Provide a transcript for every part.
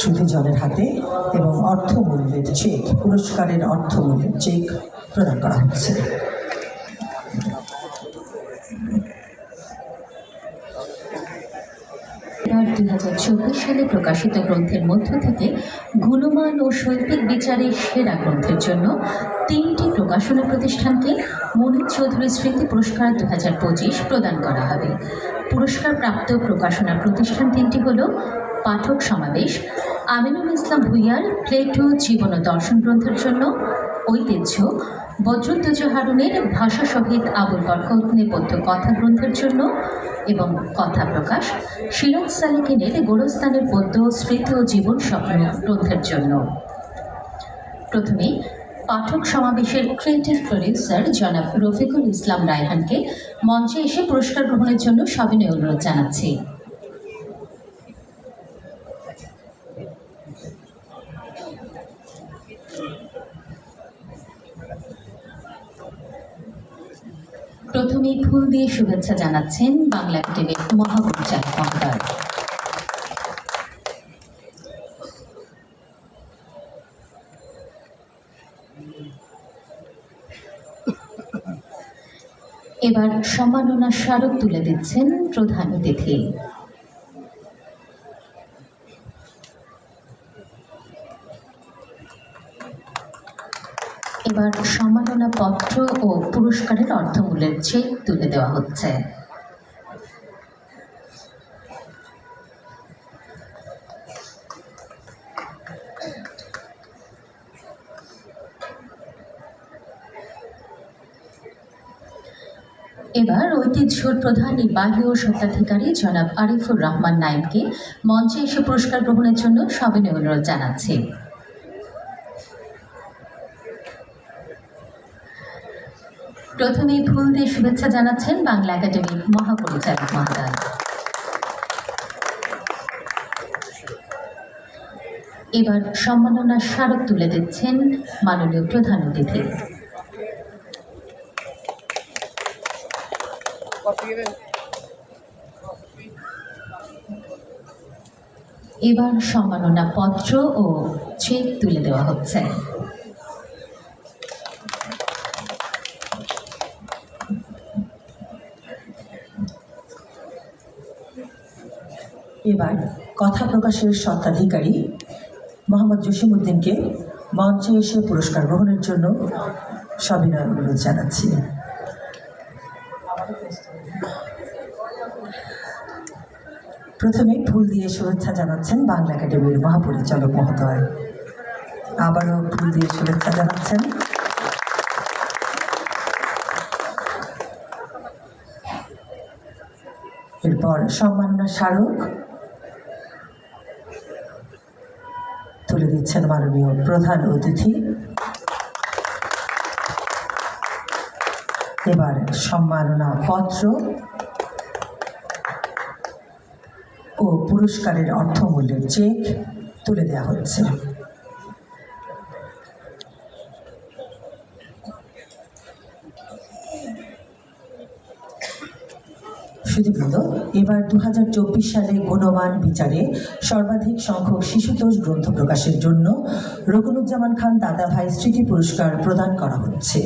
সুধীজনের হাতে এবং অর্থমূল্যের চেক, পুরস্কারের অর্থমূল্যের চেক প্রদান করা হচ্ছে। দুই হাজার চব্বিশ সালে প্রকাশিত গ্রন্থের মধ্য থেকে গুণমান ও শৈল্পিক বিচারে সেরা গ্রন্থের জন্য তিনটি প্রকাশনা প্রতিষ্ঠানকে মনির চৌধুরী স্মৃতি পুরস্কার দু হাজার পঁচিশ প্রদান করা হবে। পুরস্কার প্রাপ্ত প্রকাশনা প্রতিষ্ঠান তিনটি হল পাঠক সমাবেশ আমিনুল ইসলাম ভুইয়ার প্লেটো জীবন দর্শন গ্রন্থের জন্য ঐতিহ্য বজ্রধ্বজ হারুনের ভাষা সহিত আবুল বরকত নেপথ্য কথা গ্রন্থের জন্য এবং কথা প্রকাশ সিরাজ সালিকিনের গোরস্থানের পদ্য স্মৃতি ও জীবন স্বপ্ন গ্রন্থের জন্য। প্রথমে পাঠক সমাবেশের ক্রিয়েটিভ প্রডিউসার জনাব রফিকুল ইসলাম রায়হানকে মঞ্চে এসে পুরস্কার গ্রহণের জন্য সবিনয় অনুরোধ জানাচ্ছি। প্রথমেই ফুল দিয়ে শুভেচ্ছা জানাচ্ছেন বাংলা একাডেমির মহাপরিচালক মহোদয়। এবার সম্মাননা স্মারক তুলে দিচ্ছেন প্রধান অতিথি। এবার সম্মাননা পত্র ও পুরস্কারের অর্থমূল্যের চেক তুলে দেওয়া হচ্ছে। এবার ঐতিহ্যর প্রধান নির্বাহী ও স্বত্বাধিকারী জনাব আরিফুর রহমান নাইমকে মঞ্চে এসে পুরস্কার গ্রহণের জন্য সবিনয় অনুরোধ জানাচ্ছি। প্রথমেই ফুল দিয়ে শুভেচ্ছা জানাচ্ছেন বাংলা একাডেমির মহাপরিচালক মহোদয়। এবার সম্মাননা স্মারক তুলে দিচ্ছেন মাননীয় প্রধান অতিথি। এবার সম্মাননা পত্র ও চেক তুলে দেওয়া হচ্ছে। এবার কথা প্রকাশের স্বত্বাধিকারী মোহাম্মদ জসিমউদ্দিনকে মঞ্চে এসে পুরস্কার গ্রহণের জন্য সবিনয় অনুরোধ জানাচ্ছি। প্রথমে ফুল দিয়ে শুভেচ্ছা জানাচ্ছেন বাংলা একাডেমির মহাপরিচালক মহোদয়। আবারও ফুল দিয়ে শুভেচ্ছা জানাচ্ছেন। এরপর সম্মাননা স্মারক দিচ্ছেন মাননীয় প্রধান অতিথি। এবার সম্মাননা পত্র ও পুরস্কারের অর্থমূল্যের চেক তুলে দেওয়া হচ্ছে। শুধুবৃন্দ এবার দু হাজার চব্বিশ সালে গুণমান বিচারে সর্বাধিক সংখ্যক শিশুতোষ গ্রন্থ প্রকাশের জন্য রকুনুজ্জামান খান দাদাভাই স্মৃতি পুরস্কার প্রদান করা হচ্ছে।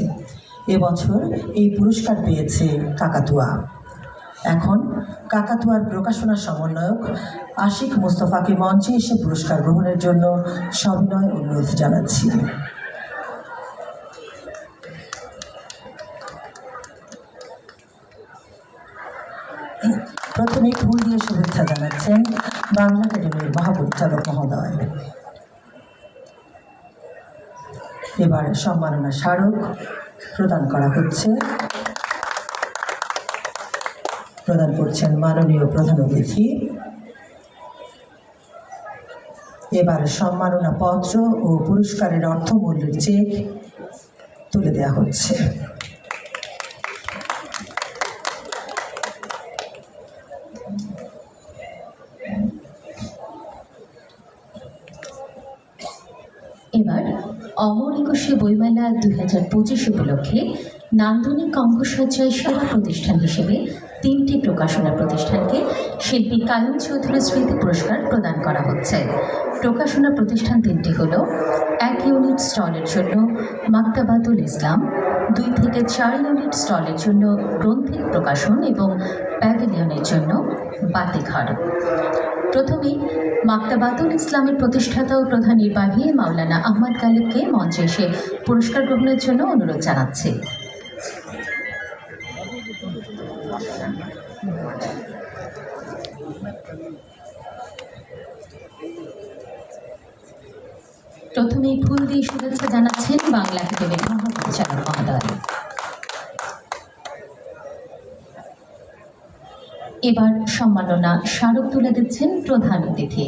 এবছর এই পুরস্কার পেয়েছে কাকাতুয়া। এখন কাকাতুয়ার প্রকাশনা সমন্বয়ক আশিক মোস্তফাকে মঞ্চে এসে পুরস্কার গ্রহণের জন্য সবিনয় অনুরোধ জানাচ্ছি। জানাচ্ছেন বাংলা একাডেমির মহাপরিচালক মহোদয়। এবার সম্মাননা স্মারক প্রদান করা হচ্ছে। প্রদান করছেন মাননীয় প্রধান অতিথি। এবার সম্মাননা পত্র ও পুরস্কারের অর্থমূল্যের চেক তুলে দেওয়া হচ্ছে এবার অমর একুশে বইমেলা দুই হাজার পঁচিশ উপলক্ষে নান্দনিক অঙ্কসজ্জায় সেরা প্রতিষ্ঠান হিসেবে তিনটি প্রকাশনা প্রতিষ্ঠানকে শিল্পী কায়ুম চৌধুরী স্মৃতি পুরস্কার প্রদান করা হচ্ছে। প্রকাশনা প্রতিষ্ঠান তিনটি হল এক ইউনিট স্টলের জন্য মাক্তাবাতুল ইসলাম, দুই থেকে চার ইউনিট স্টলের জন্য গ্রন্থিক প্রকাশন এবং প্যাভিলিয়নের জন্য বাতিঘর। প্রথমেই মাক্তাবাতুল ইসলামের প্রতিষ্ঠাতা ও প্রধান নির্বাহী মাওলানা আহমদ গালিবকে মঞ্চে এসে পুরস্কার গ্রহণের জন্য অনুরোধ জানাচ্ছি। প্রথমে ফুল দিয়ে শুভেচ্ছা জানাচ্ছেন বাংলা একাডেমির মহাপরিচালক মহোদয়। এবার সম্মাননা স্মারক তুলে দিচ্ছেন প্রধান অতিথি।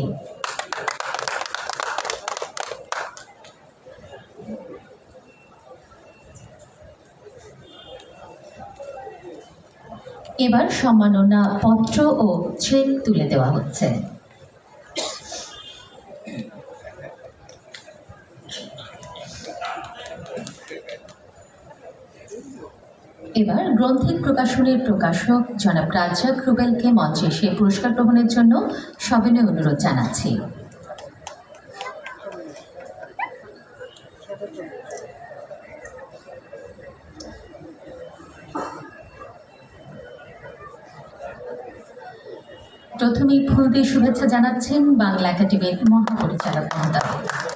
এবার সম্মাননা পত্র ও চেক তুলে দেওয়া হচ্ছে। এবার গ্রন্থিক প্রকাশনের প্রকাশক জনাব রাজ্জাক রুবেলকে মঞ্চে এসে পুরস্কার গ্রহণের জন্য সবিনয় অনুরোধ জানাচ্ছি। প্রথমেই ফুল দিয়ে শুভেচ্ছা জানাচ্ছেন বাংলা একাডেমির মহাপরিচালক মহোদয়।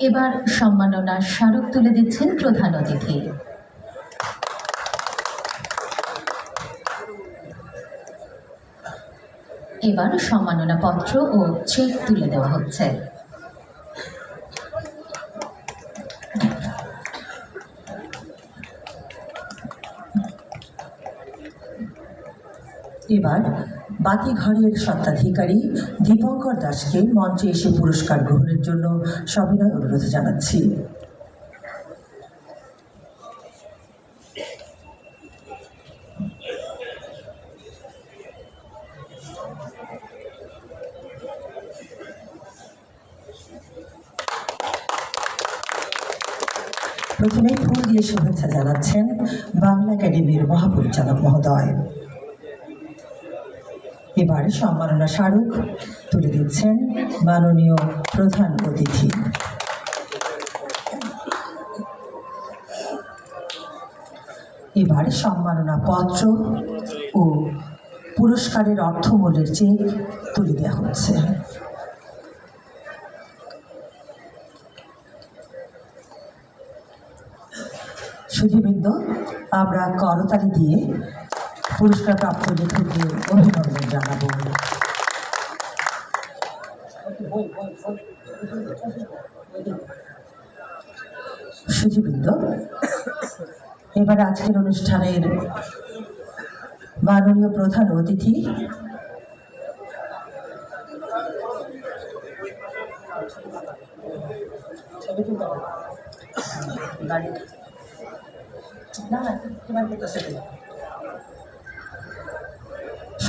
এবার সম্মাননার স্মারক তুলে দিচ্ছেন প্রধান অতিথি। এবার সম্মাননা পত্র ও চেক তুলে দেওয়া হচ্ছে। এবার বাতিঘরের স্বত্বাধিকারী দীপঙ্কর দাসকে মঞ্চে এসে পুরস্কার গ্রহণের জন্য সবিনয় অনুরোধ জানাচ্ছি। প্রথমে ফুল দিয়ে শুভেচ্ছা জানাচ্ছেন বাংলা একাডেমির মহাপরিচালক মহোদয়। এবার সম্মাননা স্মারক তুলে দিচ্ছেন মাননীয় প্রধান অতিথি। এবার সম্মাননা পত্র ও পুরস্কারের অর্থমূল্যের চেক তুলে দেওয়া হচ্ছে। সুধীবৃন্দ, আমরা করতালি দিয়ে পুরস্কার প্রাপ্ত লেখকদের অভিনন্দন জানাব। সুধীবৃন্দ এবার আজকের অনুষ্ঠানের মাননীয় প্রধান অতিথি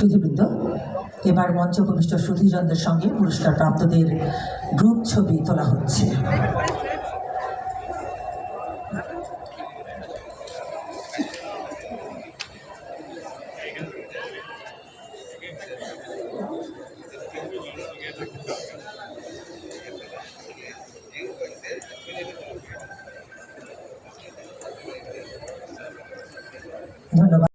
সুধীবৃন্দ এবার মঞ্চ উপবিষ্ট সুধীজনদের সঙ্গে পুরস্কার প্রাপ্তদের গ্রুপ ছবি তোলা হচ্ছে।